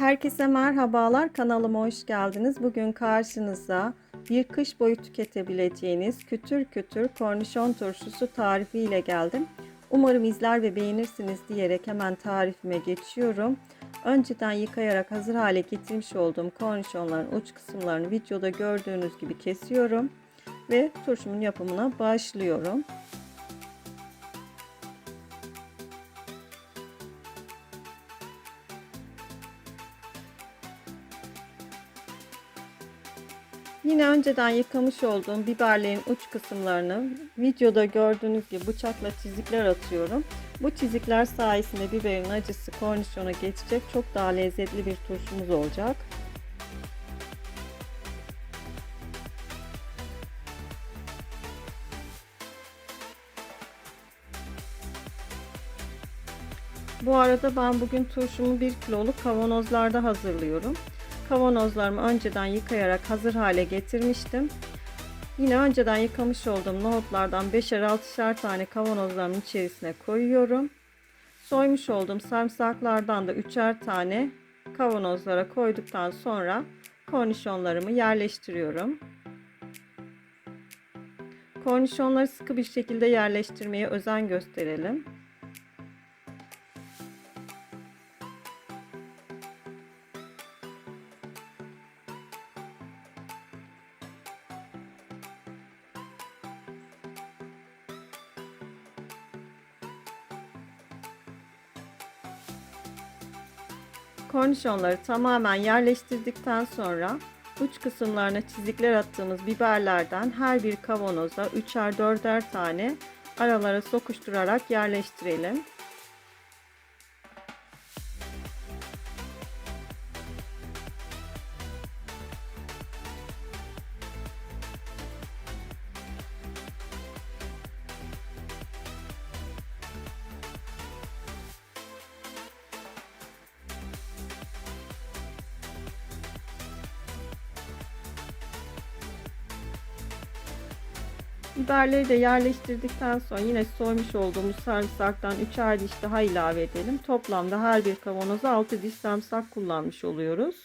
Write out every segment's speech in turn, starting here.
Herkese merhabalar kanalıma hoş geldiniz. Bugün karşınıza bir kış boyu tüketebileceğiniz kütür kütür kornişon turşusu tarifi ile geldim. Umarım izler ve beğenirsiniz diyerek hemen tarifime geçiyorum. Önceden yıkayarak hazır hale getirmiş olduğum kornişonların uç kısımlarını videoda gördüğünüz gibi kesiyorum ve turşumun yapımına başlıyorum. Yine önceden yıkamış olduğum biberlerin uç kısımlarını videoda gördüğünüz gibi bıçakla çizikler atıyorum. Bu çizikler sayesinde biberin acısı kornişona geçecek. Çok daha lezzetli bir turşumuz olacak. Bu arada ben bugün turşumu 1 kiloluk kavanozlarda hazırlıyorum. Kavanozlarımı önceden yıkayarak hazır hale getirmiştim. Yine önceden yıkamış olduğum nohutlardan 5'er 6'şer tane kavanozlarımın içerisine koyuyorum. Soymuş olduğum sarımsaklardan da 3'er tane kavanozlara koyduktan sonra kornişonlarımı yerleştiriyorum. Kornişonları sıkı bir şekilde yerleştirmeye özen gösterelim. Kornişonları tamamen yerleştirdikten sonra uç kısımlarına çizikler attığımız biberlerden her bir kavanoza 3'er 4'er tane aralara sokuşturarak yerleştirelim. Biberleri de yerleştirdikten sonra yine soymuş olduğumuz sarımsaktan 3'er diş daha ilave edelim. Toplamda her bir kavanoza 6 diş sarımsak kullanmış oluyoruz.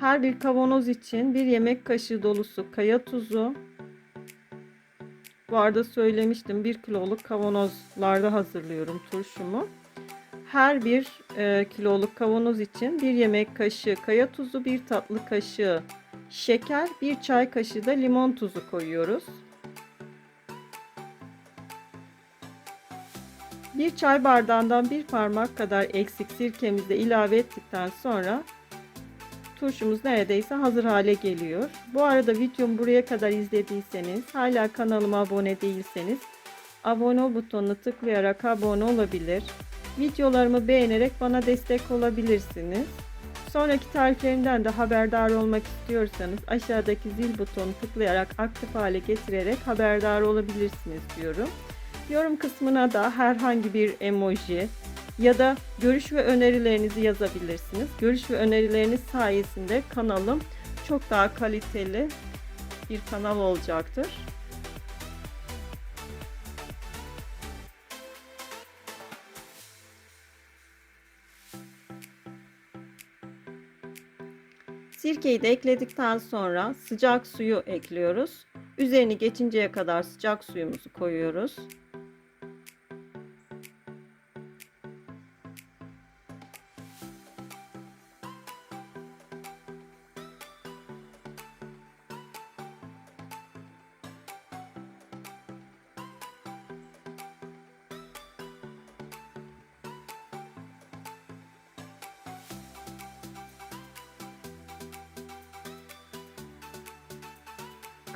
Her bir kavanoz için bir yemek kaşığı dolusu kaya tuzu. Bu arada söylemiştim 1 kiloluk kavanozlarda hazırlıyorum turşumu. Her bir e, kiloluk kavanoz için bir yemek kaşığı kaya tuzu, bir tatlı kaşığı şeker, bir çay kaşığı da limon tuzu koyuyoruz. Bir çay bardağından bir parmak kadar eksik sirkemizi de ilave ettikten sonra turşumuz neredeyse hazır hale geliyor. Bu arada videomu buraya kadar izlediyseniz, hala kanalıma abone değilseniz abone ol butonuna tıklayarak abone olabilir. Videolarımı beğenerek bana destek olabilirsiniz. Sonraki tariflerimden de haberdar olmak istiyorsanız aşağıdaki zil butonu tıklayarak aktif hale getirerek haberdar olabilirsiniz diyorum. Yorum kısmına da herhangi bir emoji ya da görüş ve önerilerinizi yazabilirsiniz. Görüş ve önerileriniz sayesinde kanalım çok daha kaliteli bir kanal olacaktır. Sirkeyi de ekledikten sonra sıcak suyu ekliyoruz. Üzerini geçinceye kadar sıcak suyumuzu koyuyoruz.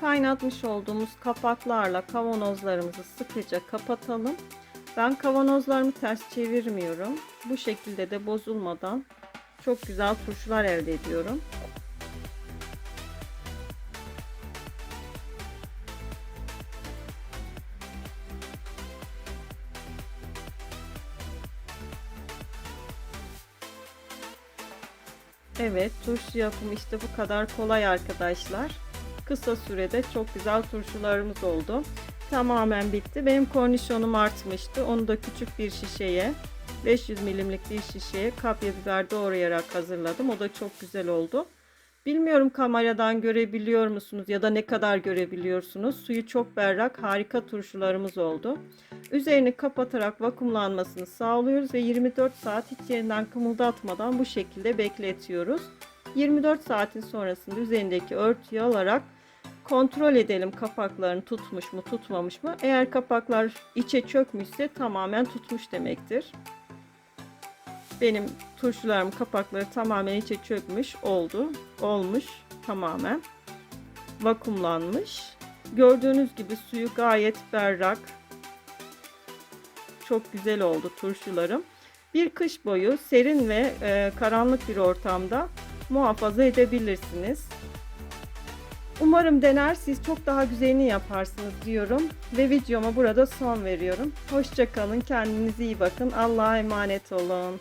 Kaynatmış olduğumuz kapaklarla kavanozlarımızı sıkıca kapatalım. Ben kavanozlarımı ters çevirmiyorum. Bu şekilde de bozulmadan çok güzel turşular elde ediyorum. Evet, turşu yapımı işte bu kadar kolay arkadaşlar kısa sürede çok güzel turşularımız oldu. Tamamen bitti. Benim kornişonum artmıştı. Onu da küçük bir şişeye 500 milimlik bir şişeye kapya biber doğrayarak hazırladım. O da çok güzel oldu. Bilmiyorum kameradan görebiliyor musunuz ya da ne kadar görebiliyorsunuz. Suyu çok berrak, harika turşularımız oldu. Üzerini kapatarak vakumlanmasını sağlıyoruz ve 24 saat hiç yerinden kımıldatmadan bu şekilde bekletiyoruz. 24 saatin sonrasında üzerindeki örtüyü alarak kontrol edelim kapaklarını tutmuş mu tutmamış mı. Eğer kapaklar içe çökmüşse tamamen tutmuş demektir. Benim turşularım kapakları tamamen içe çökmüş oldu. Olmuş tamamen. Vakumlanmış. Gördüğünüz gibi suyu gayet berrak. Çok güzel oldu turşularım. Bir kış boyu serin ve e, karanlık bir ortamda muhafaza edebilirsiniz. Umarım dener siz çok daha güzelini yaparsınız diyorum ve videoma burada son veriyorum. Hoşçakalın, kendinize iyi bakın, Allah'a emanet olun.